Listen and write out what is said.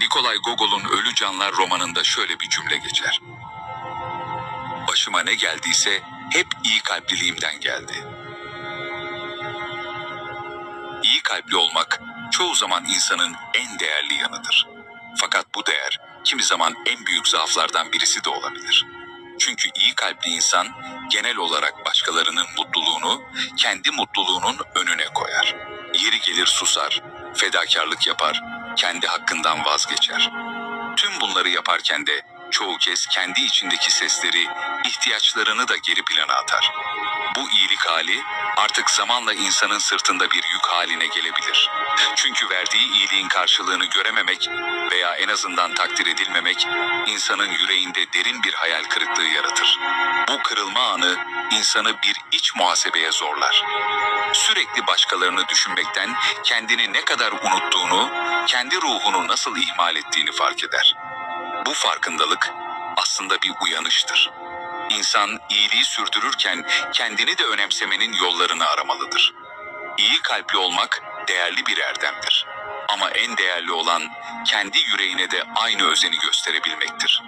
Nikolay Gogol'un Ölü Canlar romanında şöyle bir cümle geçer. Başıma ne geldiyse hep iyi kalpliliğimden geldi. İyi kalpli olmak çoğu zaman insanın en değerli yanıdır. Fakat bu değer kimi zaman en büyük zaaflardan birisi de olabilir. Çünkü iyi kalpli insan genel olarak başkalarının mutluluğunu kendi mutluluğunun önüne koyar. Yeri gelir susar, fedakarlık yapar, kendi hakkından vazgeçer. Tüm bunları yaparken de çoğu kez kendi içindeki sesleri, ihtiyaçlarını da geri plana atar. Bu iyilik hali artık zamanla insanın sırtında bir yük haline gelebilir. Çünkü verdiği iyiliğin karşılığını görememek veya en azından takdir edilmemek insanın yüreğinde derin bir hayal kırıklığı yaratır. Bu kırılma anı insanı bir iç muhasebeye zorlar. Sürekli başkalarını düşünmekten kendini ne kadar unuttuğunu, kendi ruhunu nasıl ihmal ettiğini fark eder. Bu farkındalık aslında bir uyanıştır. İnsan iyiliği sürdürürken kendini de önemsemenin yollarını aramalıdır. İyi kalpli olmak değerli bir erdemdir. Ama en değerli olan kendi yüreğine de aynı özeni gösterebilmektir.